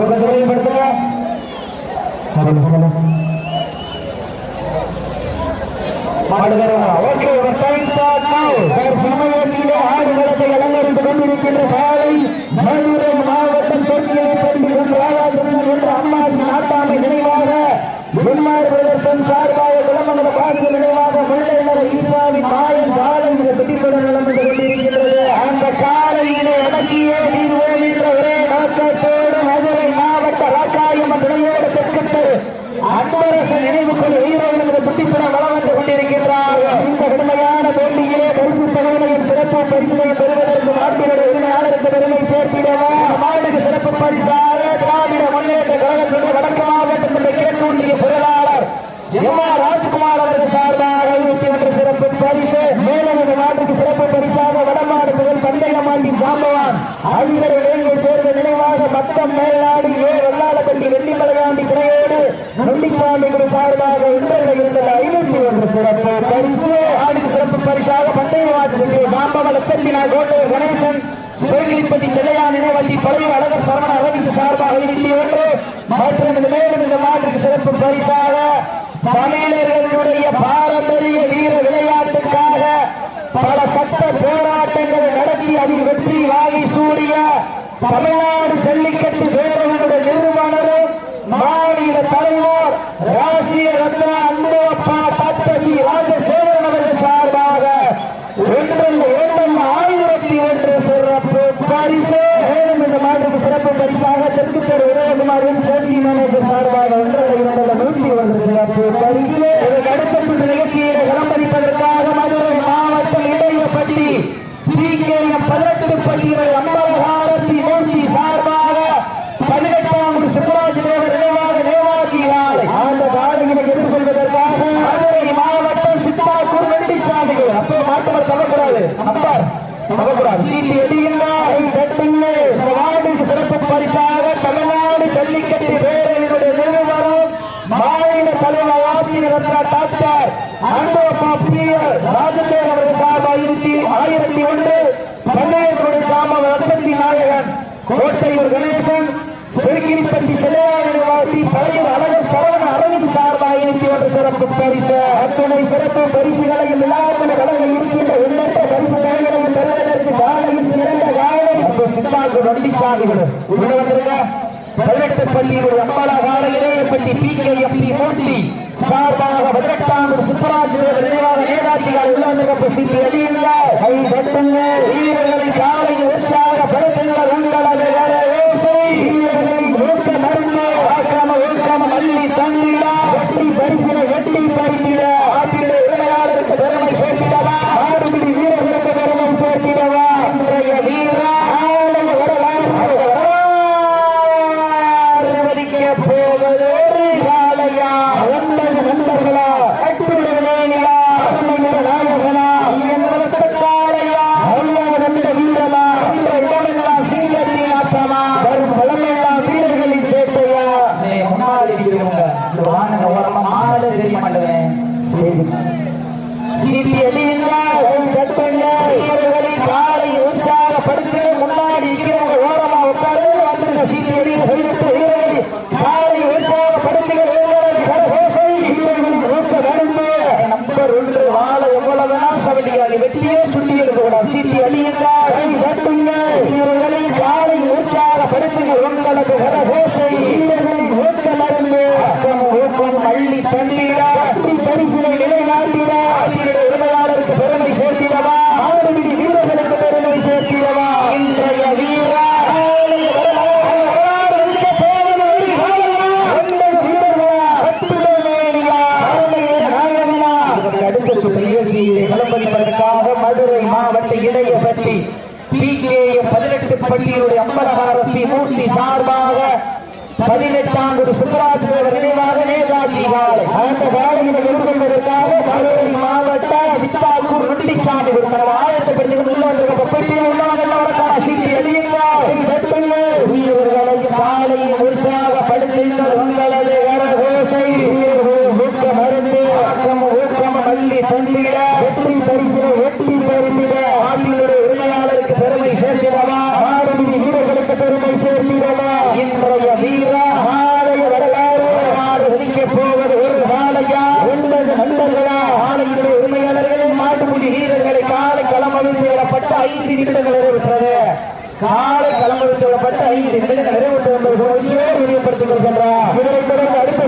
உங்க மாடு கேட்கலாம் டைம் ஸ்டார்ட் நவ சமயத்திலே ஆடுகளத்தை அலங்கரித்துக் கொண்டிருக்கின்ற காலை மதுரை மாவட்டம் சொற்களை பள்ளி ஒன்று ராஜாகிருஷ்ணன் என்ற அம்மாஜி நாட்டாமை நினைவாக வெண்மாறு பிரதர்சன் சார்பாக விளம்பர பாச நினைவாக முல்லை நகர ஈஸ்வாமி மாயன் காலை இந்த பெட்டிப்படம் நடந்து கொண்டிருக்கின்றது அந்த காலையிலே அடக்கியே தீர்வோம் என்ற ஒரே நோக்கத்தோடு மதுரை மாவட்ட ராக்காயம் நிலையோடு தெற்கத்தரு அன்பரசன் நினைவுக்குள் வீரர்களுக்கு புட்டிப்படம் வளம் வந்து கொண்டிருக்கின்றார் இந்த கடுமையான போட்டியிலே பரிசு தொகையிலையும் சிறப்பு பரிசுகளை பெறுவதற்கு நாட்டினுடைய உரிமையாளருக்கு பெருமை சேர்த்திடவா? மாநில சிறப்பு பரிசாக திராவிட முன்னேற்ற கழகத்தினுடைய வடக்கு மாவட்டத்தினுடைய கிழக்கு ஒன்றிய பொருளாளர் எம் ஆர் ராஜ்குமார் அவர்கள் சார்பாக இருபத்தி ஒன்று சிறப்பு பரிசு. மேலும் இந்த நாட்டுக்கு சிறப்பு பரிசாக வடமாடு முதல் பந்தயமாண்டி ஜாம்பவான். அடிவரை வேங்கை சேர்ந்த நினைவாக மத்தம் மேலாடி ஏ வெள்ளாளப்பள்ளி வெள்ளிமலையாண்டி துணையோடு நொண்டிச்சாமி சார்பாக இன்றைய இருந்தது ஐநூத்தி ஒன்று சிறப்பு பரிசு ஆடிக்கு சிறப்பு பரிசாக பந்தயமாட்டிற்கு ஜாம்பவ லட்சத்தினா கோட்டை கணேசன் சுரங்கிலிப்பட்டி செல்லையா நினைவட்டி பழைய அழகர் சரவண அரவிந்த் சார்பாக இருபத்தி ஒன்று. மற்றும் இந்த மேலும் இந்த மாற்றுக்கு சிறப்பு பரிசாக தமிழர்களுடைய பாரம்பரிய வீர விளையாட்டுக்காக பல சட்ட போராட்டங்களை நடத்தி அதில் வெற்றி வாகி சூடிய தமிழ்நாடு ஜல்லிக்கட்டு பேரவனுடைய நிறுவனரும் மாநில தலைவர் ராசிய ரத்னா அன்பப்பா தத்தவி ராஜசேகரன் அவர்கள் சார்பாக ஒன்றல்ல இரண்டல்ல ஆயிரத்தி ஒன்று சிறப்பு பரிசு மேலும் இந்த மாட்டுக்கு சிறப்பு பரிசாக தெற்கு தெரு உதயகுமாரின் சேஃப்டி மேனேஜர் சார்பாக ஒன்றல்ல இரண்டல்ல நூற்றி ஒன்று சிறப்பு பரிசு இதற்கு அடுத்த சுற்று நிகழ்ச்சியில விளம்பரிப்பதற்காக மதுரை மாவட்டம் இடையப்பட்டி பிகேஎம் பதினெட்டு பட்டியல் அம்பலகாரத்தி மூர்த்தி சார்பாக பதினெட்டாம் சிவராஜ் தேவர் நினைவாக நேவாஜி வாழை அந்த காலையினை எதிர்கொள்வதற்காக மதுரை மாவட்டம் சித்தாக்கூர் வெண்டிச்சாமிகள் அப்போ மாட்டுவர் தவக்கூடாது அப்பார் தவக்கூடாது சீட்டி எதியுங்கள் கட்டுங்க இந்த வார்டுக்கு சிறப்பு பரிசாக தமிழ்நாடு ஜல்லிக்கட்டு பேரவையுடைய நிறுவனம் மாநில தலைவர் ஆசிரியர் ரத்னா டாக்டர் அன்பப்பா பிரியர் ராஜசேகர் அவர்கள் சார்பாக ஆயிரத்தி ஆயிரத்தி ஒன்று பன்னாயிரத்துடைய சாம லட்சத்தி நாயகன் கோட்டையூர் கணேசன் சிறுகிரிப்பட்டி செல்லையானை வாழ்த்தி பழையூர் அழகர் சரவண அரவிந்த் சார்பாக ஆயிரத்தி ஒன்று சிறப்பு பரிசு. அத்துணை சிறப்பு பரிசுகளையும் இல்லாமல் வழங்க இருக்கின்ற எண்ணற்ற பரிசு தலைகளையும் பெறுவதற்கு காலையில் சிறந்த காலை. சித்தாந்த சித்தாக்கு வண்டிச்சாமிகள் உள்ள வந்திருக்க. பதினெட்டு பள்ளியுடைய அம்பாலா கால Ilaiyapatti P K M P Murthy. சார்பாக பதினெட்டாம் சுப்பராஜ் நினைவாக நேதாஜிகள் உள்ள வந்திருக்க சித்தி அடியுங்கள் கை கட்டுங்க வீரர்களின் காலை உற்சாக படுத்துங்கள் உங்களது போவது எவ்வளவு வேணாலும் சவட்டிக்காது வெட்டியே சுட்டி எடுக்க கூடாது சீட்டி அடியுங்கள் கட்டுங்க காலை உற்சாகப்படுத்துங்க உங்களது கரகோசை வீரர்களின் ஊக்க மருந்து ஊக்கம் ஊக்கம் அள்ளி தண்ணீரா? பரிசினை நிலைநாட்டிட. உரிமையாளருக்கு பெருமை சேர்த்திடவா? ஆடுபிடி வீரர்களுக்கு பெருமை சேர்த்திடவா? இன்றைய வீரா அடுத்த சுற்று நிகழ்ச்சியிலே விளம்பரிப்பதற்காக மதுரை மாவட்ட இடையப்பட்டி பி கே பதினெட்டு பள்ளியுடைய அம்பலகாரத்தி மூர்த்தி சார்பாக பதினெட்டாம் குரு சுப்ராஜ் தேவர் நினைவாக நேதாஜி காலை அந்த காலையினை எதிர்கொள்வதற்காக மாவட்ட சித்தாக்கூர் நொண்டிச்சாமி ஆயிரத்தி ஆயத்தப்படுத்தி உள்ள வந்திருக்க பெட்டியை உள்ளவர்கள தொண்டர்களா ஆளுநருடைய உரிமையாளர்களே மாட்டுக்குடி வீரர்களை காலை களமழிந்து விடப்பட்டு ஐந்து நிமிடங்கள் நிறைவேற்றது. காலை களமழிந்து விடப்பட்டு ஐந்து நிமிடங்கள் நிறைவேற்றது என்பது குறித்து கொள்கின்றார். இதனைத் தொடர்ந்து அடுத்த